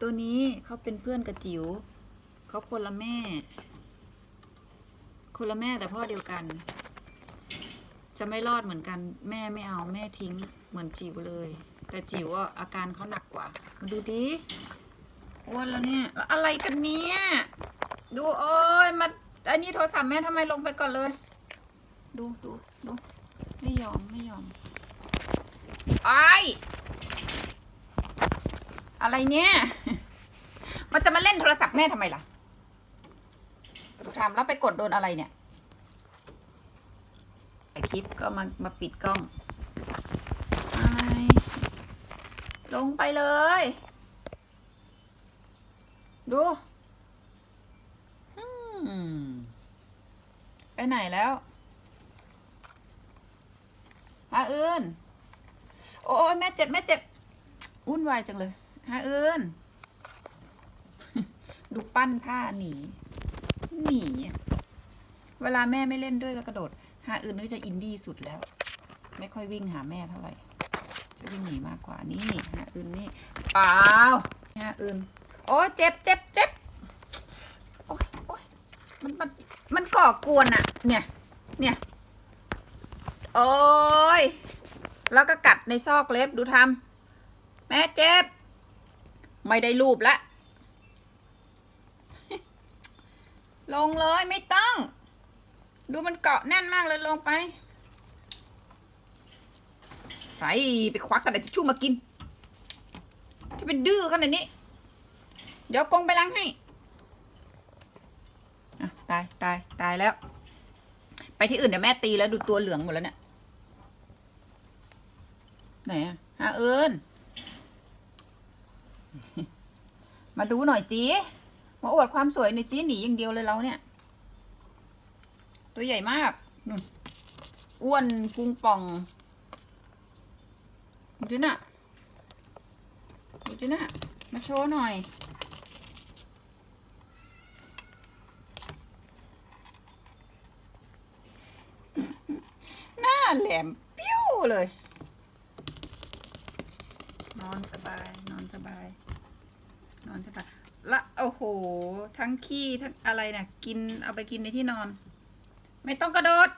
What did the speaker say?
ตัวนี้เขาเป็นเพื่อนกับจิ๋วเขาคนละแม่ คนละแม่แต่พ่อเดียวกัน จะไม่รอดเหมือนกัน แม่ไม่เอาแม่ทิ้งเหมือนจิ๋วเลย แต่จิ๋วอะอาการเขาหนักกว่า มาดูดิอ้วนแล้วเนี่ยแล้วอะไรกันเนี่ย ดูโอ้ยมาอันนี้โทรศัพท์แม่ทำไมลงไปก่อนเลย ดูดูดูไม่ยอมไม่ยอมไอ อะไรเนี่ย มันจะมาเล่นโทรศัพท์แม่ทำไมล่ะถามแล้วไปกดโดนอะไรเนี่ยคลิปก็มามาปิดกล้องลงไปเลย ดูไปไหนแล้วฮาอื่น โอ้ยแม่เจ็บ แม่เจ็บวุ่นวายจังเลย ฮาอื่นดูปั้นผ้าหนี หนี เวลาแม่ไม่เล่นด้วยก็กระโดดฮาอื่นนี่จะอินดี้สุดแล้ว ไม่ค่อยวิ่งหาแม่เท่าไหร่ จะวิ่งหนีมากกว่า นี่ฮาอื่นนี่เปล่าฮาอื่น โอ้ยเจ็บเจ็บเจ็บโอ้ยโอ้ยมันมันมันก่อกวนอะเนี่ย เนี่ย โอ้ย แล้วก็กัดในซอกเล็บดูทำแม่เจ็บ ไม่ได้รูปละ ลงเลยไม่ต้อง ดูมันเกาะแน่นมากเลยลงไปใส่ไปควักกระดาษทิชชู่มากินที่เป็นดื้อขนาดนี้ เดี๋ยวกงไปล้างให้ตายตายตายแล้ว ไปที่อื่นเดี๋ยวแม่ตีแล้วดูตัวเหลืองหมดแล้วเนี่ย ไหนอะฮะเอิญ มาดูหน่อยจีมาอวดความสวยหน่อยจีหนีอย่างเดียวเลยเราเนี่ย ตัวใหญ่มากนู่นอ้วนพุงป่องดูน่ะดูจีน่ะมาโชว์หน่อย หน้าแหลมปิ้วเลย อนสบาย นอนสบาย นอนสบาย ละโอ้โห ทั้งขี้ทั้งอะไรเนะ่ยกินเอาไปกินในที่นอน ไม่ต้องกระโดด